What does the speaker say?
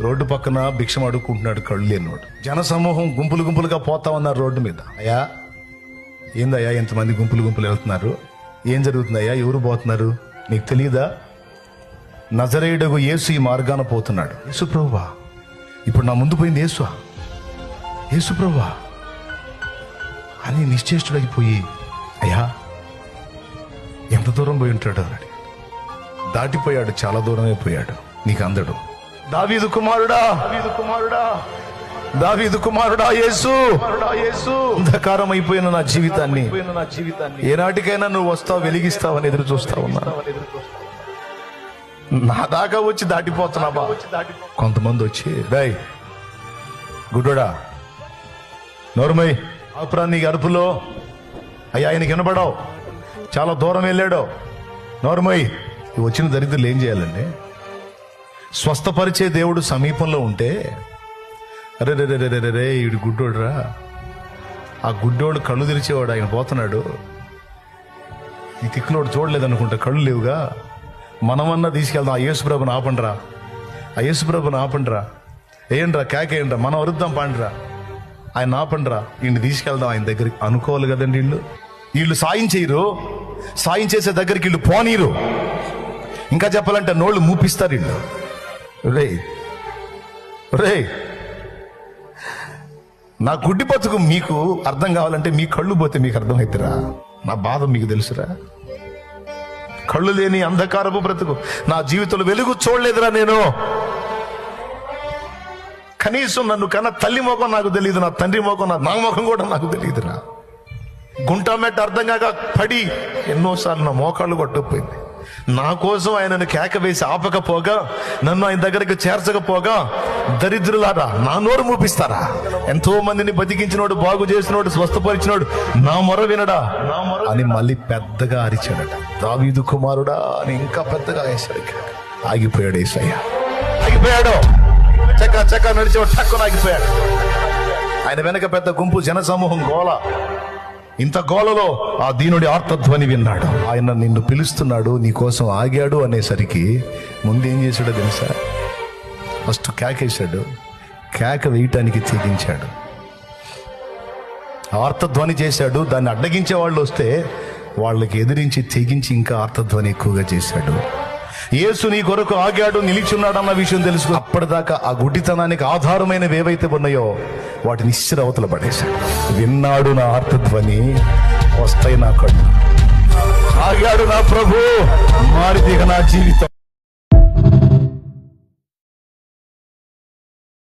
Road పక్కన భిక్షం అడుక్కుంటున్నాడు కళ్ళు లేనివాడు. జన సమూహం గుంపులు గుంపులుగా పోతా ఉన్నారు రోడ్డు మీద. అయ్యా ఏందయ్యా ఎంతమంది గుంపులు గుంపులు వెళ్తున్నారు? ఏం జరుగుతుందయ్యా? ఎవరు పోతున్నారు? నీకు తెలియదా నజరేయుడగు యేసు ఈ మార్గాన పోతున్నాడు. యేసు ప్రభువా ఇప్పుడు నా ముందు పోయింది యేసు. యేసు ప్రభువా అని నిశ్చేష్టుడైపోయి అయ్యా ఎంత దూరం పోయి ఉంటాడు అని దాటిపోయాడు చాలా దూరమే పోయాడు. నీకు అందడు దావీదు కుమారుడా. దావీదు కుమారుడా. దావీదు కుమారుడా యేసు. అంధకారం అయిపోయిన నా జీవితాన్ని నా జీవితాన్ని ఏనాటికైనా నువ్వు వస్తావు వెలిగిస్తావని ఎదురు చూస్తా ఉన్నా. నా దాకా వచ్చి దాటిపోతున్నావా కొంతమంది వచ్చి డై గుడ్డోడా నోరుమై నీ అరుపులో. అయ్యా ఆయనకి వినపడవు. చాలా దూరం వెళ్ళాడు. నోరుమై వచ్చిన దరిద్రులు ఏం చేయాలండి? స్వస్థపరిచే దేవుడు సమీపంలో ఉంటే అరే రే రే రే రే ఈడు గుడ్డోడురా. ఆ గుడ్డోడు కళ్ళు తెరిచేవాడు ఆయన పోతున్నాడు. ఈ తిక్కులోడు చూడలేదనుకుంటా కళ్ళు లేవుగా. మనమన్నా తీసుకెళ్దాం ఆ యేసుప్రభుని ఆపండిరా. ఆ యేసుప్రభుని ఆపండిరా. ఏంట్రా కేకేయండ్రా మనం వరుద్దాం పాండిరా. ఆయన ఆపండిరా ఈయన తీసుకెళ్దాం ఆయన దగ్గరికి అనుకోవాలి కదండి వీళ్ళు. వీళ్ళు సాయం చేయరు. సాయం చేసే దగ్గరికి వీళ్ళు పోనీరు. ఇంకా చెప్పాలంటే నోళ్ళు మూపిస్తారు వీళ్ళు. రే రే నా గుడ్డి బతుకు మీకు అర్థం కావాలంటే మీ కళ్ళు పోతే మీకు అర్థమవుతురా నా బాధ మీకు తెలుసురా. కళ్ళు లేని అంధకారపు బ్రతుకు నా జీవితంలో వెలుగు చూడలేదురా నేను. కనీసం నన్ను కన్నా తల్లి ముఖం నాకు తెలియదు నా తండ్రి ముఖం నా నా ముఖం కూడా నాకు తెలియదురా గుంటా మెట్ట అర్థం కాక పడి ఎన్నోసార్లు నా మోకాళ్ళు కొట్టుకుపోయింది. నా కోసం ఆయనను కేక వేసి ఆపకపోగా నన్ను ఆయన దగ్గరికి చేర్చకపోగా దరిద్రులారా నా నోరు మూపిస్తారా? ఎంతో మందిని బతికించినోడు బాగు చేసినోడు స్వస్థపరిచినోడు నా మొర వినడా? నా అని మళ్ళీ పెద్దగా అరిచాడట. దావీదు కుమారుడా అని ఇంకా పెద్దగా వేశాడు ఆగిపోయాడు ఏసయ్య. ఆగిపోయాడు. చక్క చక్క నడిచేవాడు టక్కున ఆగిపోయాడు. ఆయన వెనక పెద్ద గుంపు జనసమూహం గోళ ఇంత గోలలో ఆ దీనుడి ఆర్తధ్వని విన్నాడు. ఆయన నిన్ను పిలుస్తున్నాడు నీ కోసం ఆగాడు అనేసరికి ముందు ఏం చేశాడో తెలుసా? ఫస్ట్ కేకేశాడు కేక వేయటానికి తెగించాడు ఆర్తధ్వని చేశాడు దాన్ని అడ్డగించే వాళ్ళు వస్తే వాళ్ళకి ఎదిరించి తెగించి ఇంకా ఆర్తధ్వని ఎక్కువగా చేశాడు. యేసు నీ కొరకు ఆగాడు నిలిచున్నాడు అన్న విషయం తెలుసు. అప్పటిదాకా ఆ గుడ్డితనానికి ఆధారమైనవి ఏవైతే ఉన్నాయో వాటిని ఇచ్చిర పడేశాడు. విన్నాడు నా ఆర్తధ్వని వస్తాయి నా కళ్ళు. ఆగాడు నా ప్రభు మారిదిగ నా జీవితం.